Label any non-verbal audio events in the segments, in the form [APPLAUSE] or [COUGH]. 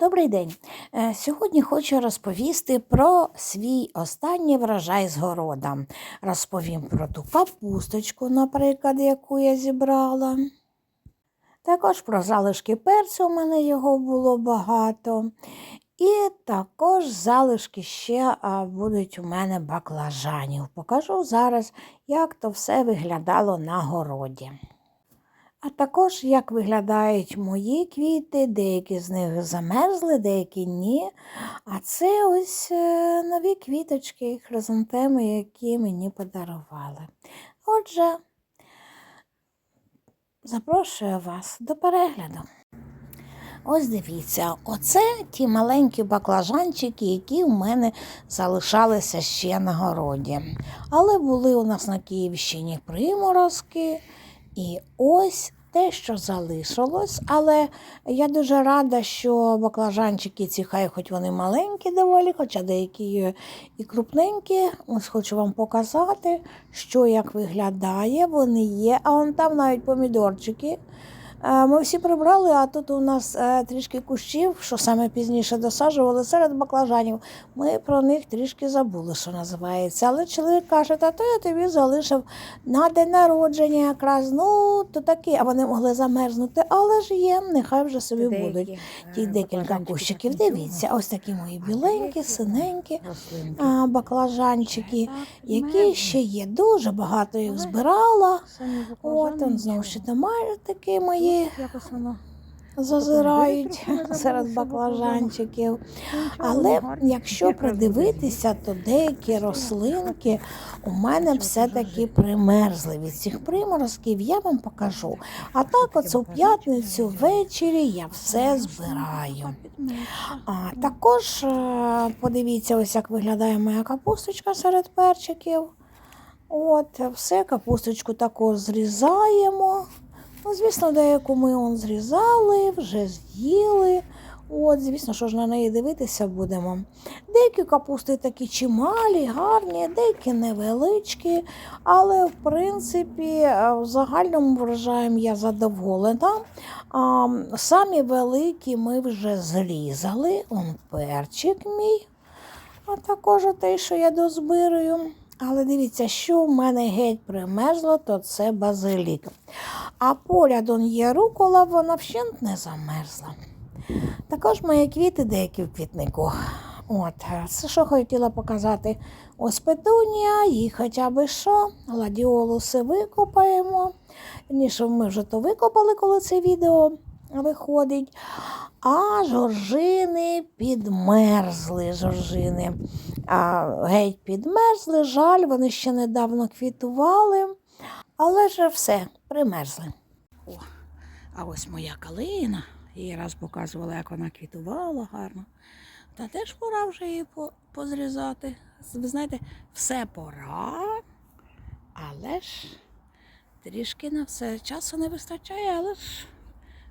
Добрий день. Е, Сьогодні хочу розповісти про свій останній врожай з города. Розповім про ту капусточку, наприклад, яку я зібрала. Також про залишки перцю, у мене його було багато. І також залишки ще будуть у мене баклажанів. Покажу зараз, як то все виглядало на городі. Також як виглядають мої квіти, деякі з них замерзли, деякі ні. А це ось е, нові квіточки, хризантеми, які мені подарували. Отже, запрошую вас до перегляду. Ось дивіться, оце ті маленькі баклажанчики, які в мене залишалися ще на городі. Але були у нас на Київщині приморозки. І ось те, що залишилось, але я дуже рада, що баклажанчики ці, хай хоч вони маленькі доволі, хоча деякі і крупненькі. Ось хочу вам показати, що як виглядає. Вони є, а вон там навіть помідорчики. Е, Ми всі прибрали, а тут у нас е, трішки кущів, що саме пізніше досаджували серед баклажанів. Ми про них трішки забули, що називається. Але чоловік каже, та то я тобі залишив на день народження якраз. Ну, то такі, а вони могли замерзнути, але ж є, нехай вже собі будуть. Ті декілька кущиків. Дивіться, ось такі мої біленькі, синенькі баклажанчики, які ще є. Дуже багато їх збирала. От, он знову ще томати такі мої Якось воно. зазирають серед баклажанчиків. Але якщо придивитися, то деякі рослинки у мене все-таки примерзли від цих приморозків, я вам покажу. А так, оце у п'ятницю ввечері я все збираю. А також е, подивіться, ось як виглядає моя капусточка серед перчиків. От, все, капусточку також зрізаємо. Звісно, деяку ми он зрізали, вже з'їли. От, звісно, що ж на неї дивитися будемо. Деякі капусти такі чималі, гарні, деякі невеличкі, але в принципі е, в загальному врожаєм я задоволена. А, самі великі ми вже зрізали. Он перчик мій, а також той, що я дозбирую. Але дивіться, що в мене геть примерзло, то це базилік. А поряд є рукола, вона вщент не замерзла. Також мої квіти деякі в квітнику. От, е, це що хотіла показати. Ось петунія, їх хоча б що. Гладіолуси викопаємо. Ніж ми вже то викопали, коли це відео виходить. А жоржини підмерзли. Жоржини а, геть підмерзли. Жаль, вони ще недавно квітували. Але ж все, примерзли. О, а ось моя калина. Її раз показувала, як вона квітувала гарно. Та теж пора вже її по- позрізати. Ви знаєте, все пора, але ж трішки на все часу не вистачає, але ж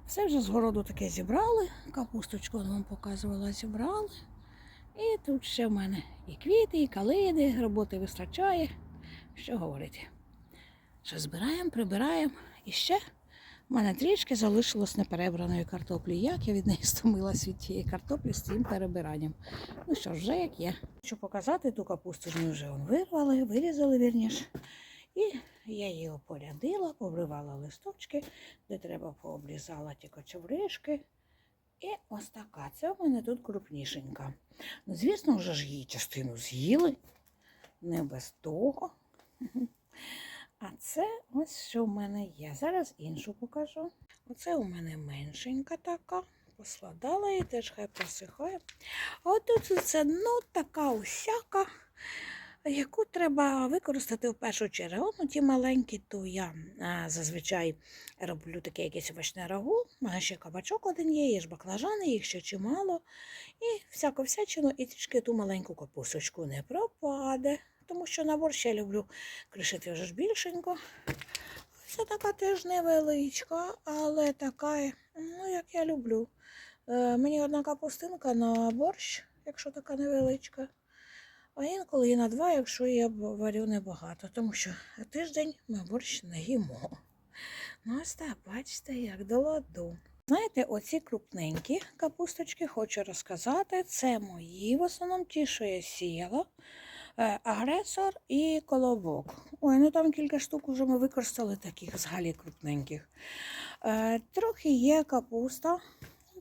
все вже з городу таке зібрали. Капусточку вам показувала, зібрали. І тут ще в мене і квіти, і калини, роботи вистачає. Що говорити? Що збираємо, прибираємо. І ще в мене трішки залишилось неперебраної картоплі. Як я від неї стомилась від тієї картоплі з цим перебиранням. Ну що ж, вже як є. Хочу показати ту капусту, ми вже вирвали, вирізали вірніше. І я її опорядила, побривала листочки, де треба пообрізала ті кочовришки. І ось така. Це в мене тут крупнішенька. Ну, звісно, вже ж її частину з'їли. Не без того. А це ось що в мене є. Зараз іншу покажу. Оце у мене меншенька така. Поскладала її, теж хай просихає. А от тут це ну, така усяка, яку треба використати в першу чергу. Ну, ті маленькі, то я а, зазвичай роблю таке якесь овочне рагу. Мене ще кабачок один є, є ж баклажани, їх ще чимало. І всяку всячину, і трішки ту маленьку капусточку не пропаде. Тому що на борщ я люблю кришити вже ж більшенько. Це така теж невеличка, але така, ну, як я люблю. Е, мені одна капустинка на борщ, якщо така невеличка. А інколи і на два, якщо я варю небагато, тому що тиждень ми борщ не їмо. Ну, ось так, бачите, як до ладу. Знаєте, оці крупненькі капусточки, хочу розказати, це мої в основному ті, що я сіяла. Е, Агресор і колобок. Ой, ну там кілька штук вже ми використали таких взагалі крупненьких. Е, Трохи є капуста.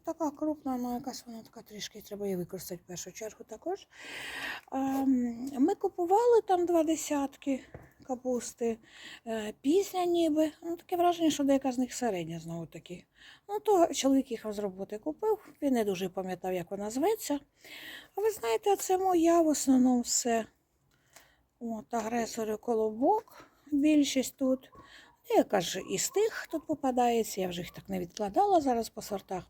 Така крупна, ну якась вона така трішки, треба її використати в першу чергу також. Ем, Ми купували там два десятки капусти, е, пізня ніби. Ну, таке враження, що деяка з них середня знову таки. Ну, то чоловік їхав з роботи купив, він не дуже пам'ятав, як вона зветься. А ви знаєте, це моя в основному все. От, агресори колобок, більшість тут. Яка ж із тих тут попадається, я вже їх так не відкладала зараз по сортах.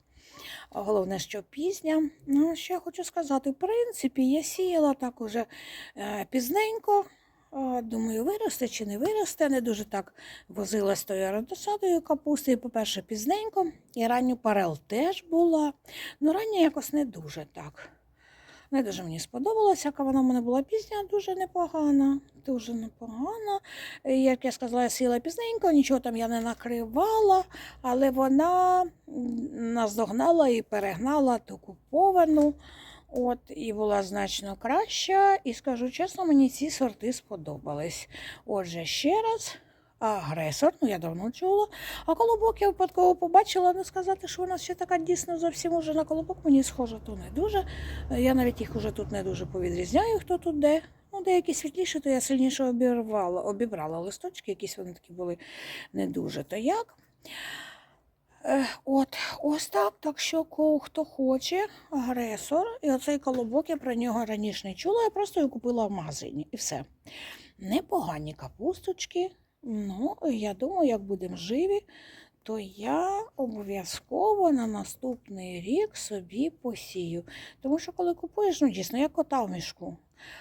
Головне, що пізня. Ну, я хочу сказати, в принципі, я сіяла так уже е, пізненько. Е, Думаю, виросте чи не виросте. Не дуже так возила з тою родосадою капусти. По-перше, пізненько. І ранню парел теж була. Ну, рання якось не дуже так. Не дуже мені сподобалося, яка вона в мене була пізня, дуже непогана. Дуже непогана. Як я сказала, я сіла пізненько, нічого там я не накривала, але вона наздогнала і перегнала ту куповану. От, і була значно краща. І скажу чесно, мені ці сорти сподобались. Отже, ще раз. Агресор, ну я давно чула. А колобок я випадково побачила, не сказати, що вона ще така дійсно зовсім уже на колобок мені схожа, то не дуже. Я навіть їх уже тут не дуже повідрізняю, хто тут де. Ну, деякі світліші, то я сильніше обірвала, обібрала листочки, якісь вони такі були не дуже. То як? Е, От, ось так. Так що хто хоче, агресор. І оцей колобок я про нього раніше не чула, я просто його купила в магазині і все. Непогані капусточки. Ну, я думаю, як будемо живі, то я обов'язково на наступний рік собі посію. Тому що коли купуєш, ну дійсно, як кота в мішку.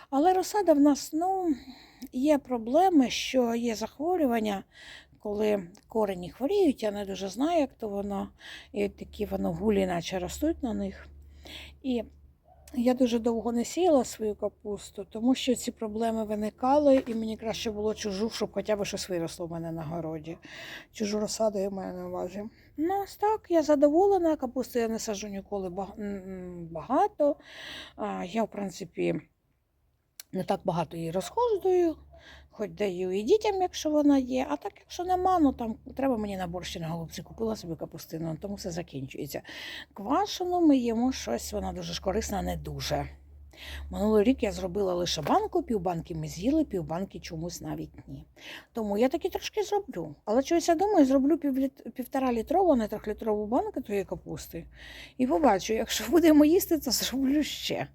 Але розсада в нас, ну, є проблеми, що є захворювання, коли корені хворіють, я не дуже знаю, як то воно, і такі воно гулі, наче ростуть на них. І я дуже довго не сіяла свою капусту, тому що ці проблеми виникали, і мені краще було чужу, щоб хоча б щось виросло в мене на городі. Чужу розсаду я маю на увазі. Ну, ось так, я задоволена. Капусту я не саджу ніколи багато. Я, в принципі, не так багато її розходжую, хоч даю і дітям, якщо вона є. А так, якщо нема, ну там треба мені на борщі на голубці. Купила собі капустину, тому все закінчується. Квашену ми їмо щось, вона дуже ж корисна, не дуже. Минулий рік я зробила лише банку, півбанки ми з'їли, півбанки чомусь навіть ні. Тому я таки трошки зроблю. Але чогось я думаю, зроблю півтора літрову, не трьохлітрову банку тої капусти. І побачу, якщо [LAUGHS] будемо їсти, то зроблю ще.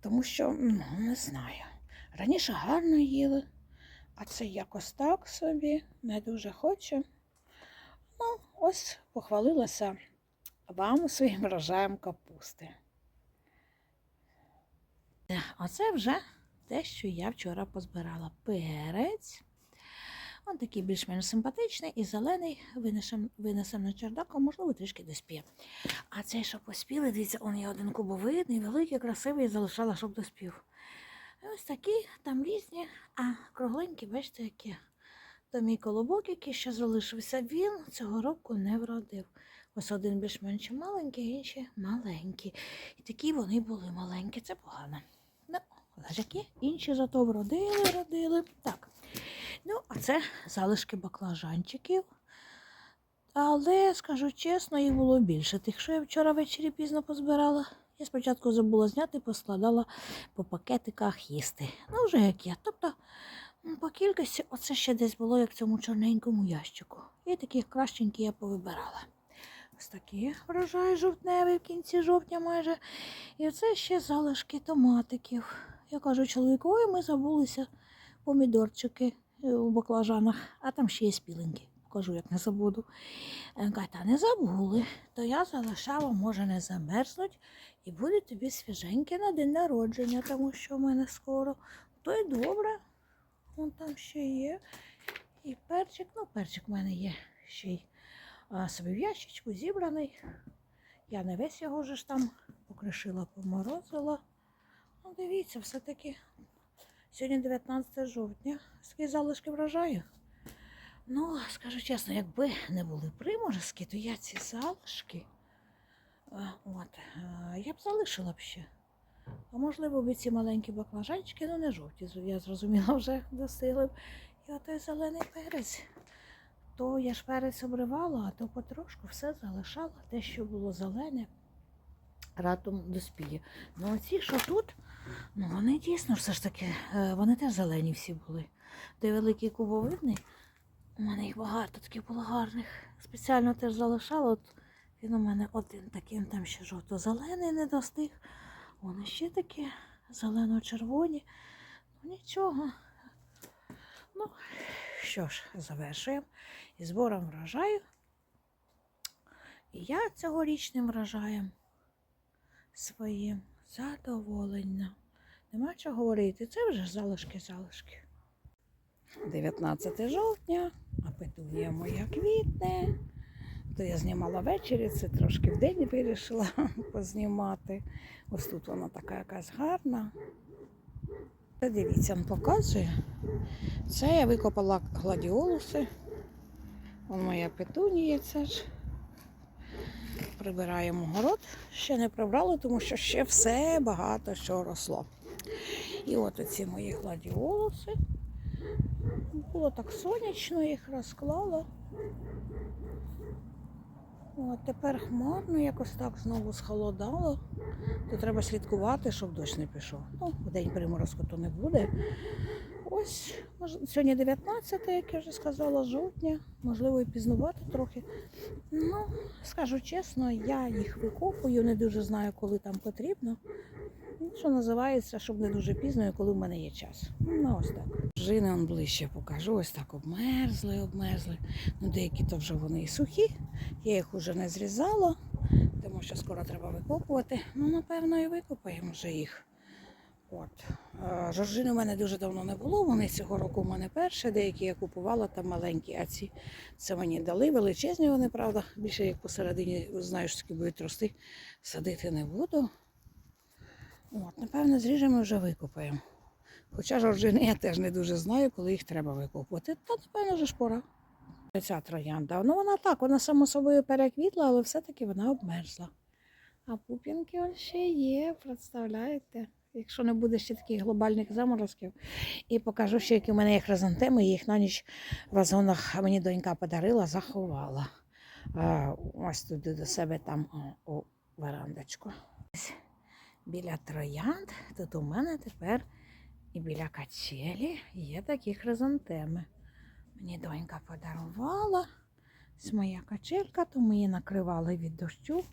Тому що ну, не знаю. Раніше гарно їли, а це якось так собі, не дуже хочу. Ну, ось похвалилася вам своїм врожаєм капусти. А це вже те, що я вчора позбирала. Перець. Он такий більш-менш симпатичний і зелений, винесем, винесем на чердак, а можливо трішки доспіє. А цей, що поспіли, дивіться, он є один кубовидний, великий, красивий, і залишала, щоб доспів. Ось такі, там різні, а кругленькі, бачите, які. То мій колобок, який ще залишився, він цього року не вродив. Ось один більш-менш маленький, інші маленькі. І такі вони були маленькі, це погано. Ну, лежаки, інші зато вродили, родили. Так. Ну, а це залишки баклажанчиків. Але, скажу чесно, їх було більше. Тих, що я вчора ввечері пізно позбирала. Я спочатку забула зняти, поскладала по пакетиках їсти. Ну, вже як є. Тобто, по кількості, оце ще десь було, як в цьому чорненькому ящику. І таких кращеньких я повибирала. Ось такі врожай жовтневий в кінці жовтня майже. І оце ще залишки томатиків. Я кажу чоловіку, ой, ми забулися помідорчики е, у баклажанах, а там ще є спіленькі. Покажу, як не забуду. Е, та не забули, то я залишала, може не замерзнуть, і буде тобі свіженьке на день народження, тому що в мене скоро. То й добре. Вон там ще є. І перчик, ну перчик в мене є ще й собі в ящичку зібраний. Я не весь його ж там покришила, поморозила. Ну, дивіться, все-таки сьогодні 19 жовтня. Скільки залишки врожаю. Ну, скажу чесно, якби не були приморозки, то я ці залишки Е, От, е, я б залишила б ще. А можливо, б ці маленькі баклажанчики, ну не жовті, я зрозуміла, вже достигли б. І отой зелений перець. То я ж перець обривала, а то потрошку все залишала, те, що було зелене, ратом доспіє. Ну оці, що тут, ну вони дійсно все ж таки, е, вони теж зелені всі були. Той великий кубовидний, у мене їх багато таких було гарних. Спеціально теж залишала. От він у мене один такий, там ще жовто-зелений не достиг. Вони ще такі зелено-червоні. Ну нічого. Ну, що ж, завершуємо із збором врожаю. І я цьогорічним врожаєм своїм задоволена. Нема чого говорити, це вже залишки-залишки. 19 жовтня, петунія моя квітне. То я знімала ввечері, це трошки вдень вирішила [LAUGHS] познімати. Ось тут вона така якась гарна. Дивіться, він показує. Це я викопала гладіолуси. Вон моя петунія, це ж. Прибираємо город. Ще не прибрали, тому що ще все багато що росло. І от оці мої гладіолуси. Було так сонячно, їх розклала. От тепер хмарно, якось так знову схолодало. То треба слідкувати, щоб дощ не пішов. Ну, в день приморозку то не буде. Ось, сьогодні 19, як я вже сказала, жовтня, можливо, і пізнувати трохи. Ну, скажу чесно, я їх викопую, не дуже знаю, коли там потрібно. Ну, що називається, щоб не дуже пізно, і коли в мене є час. Ну, ось так. Жини он ближче покажу, ось так обмерзли, обмерзли. Ну, деякі то вже вони і сухі. Я їх уже не зрізала, тому що скоро треба викопувати. Ну, напевно, і викопаємо вже їх. От. Е, Жоржини у мене дуже давно не було. Вони цього року в мене перші, деякі я купувала там маленькі, а ці це мені дали. Величезні вони, правда. Більше як посередині, знаю, що такі будуть рости, садити не буду. От, напевно, зріжемо вже викопаємо. Хоча жоржини я теж не дуже знаю, коли їх треба викопувати. Та, напевно, вже ж пора. Ця троянда. Ну вона так, вона само собою переквітла, але все-таки вона обмерзла. А пуп'янки он ще є, представляєте? Якщо не буде ще таких глобальних заморозків. І покажу ще, які в мене є хризантеми, їх на ніч в вазонах мені донька подарила, заховала. А, ось туди до себе там о, у верандочку. Біля троянд, тут у мене тепер і біля качелі є такі хризантеми. Мені донька подарувала. Ось моя качелька, то ми її накривали від дощу.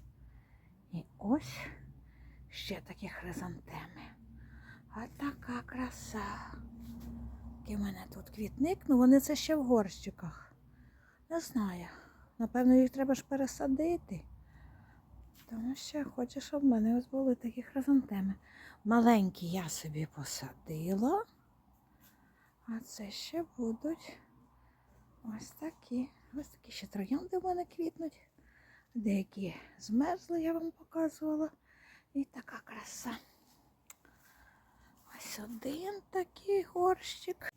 І ось ще такі хризантеми. А така краса. Який в мене тут квітник, ну вони це ще в горщиках. Не знаю. Напевно, їх треба ж пересадити. Тому що хочу, щоб в мене ось були такі хризантеми. Маленькі я собі посадила. А це ще будуть ось такі. Ось такі ще троянди в мене квітнуть. Деякі змерзли, я вам показувала. І така краса. Ось один такий горщик.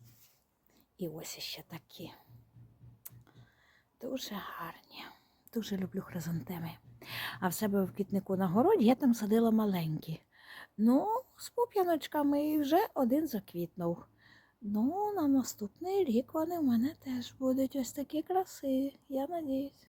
І ось ще такі. Дуже гарні. Дуже люблю хризантеми. А в себе в квітнику на городі я там садила маленькі. Ну, з пуп'яночками і вже один заквітнув. Ну, на наступний рік вони в мене теж будуть ось такі красиві, я надіюсь.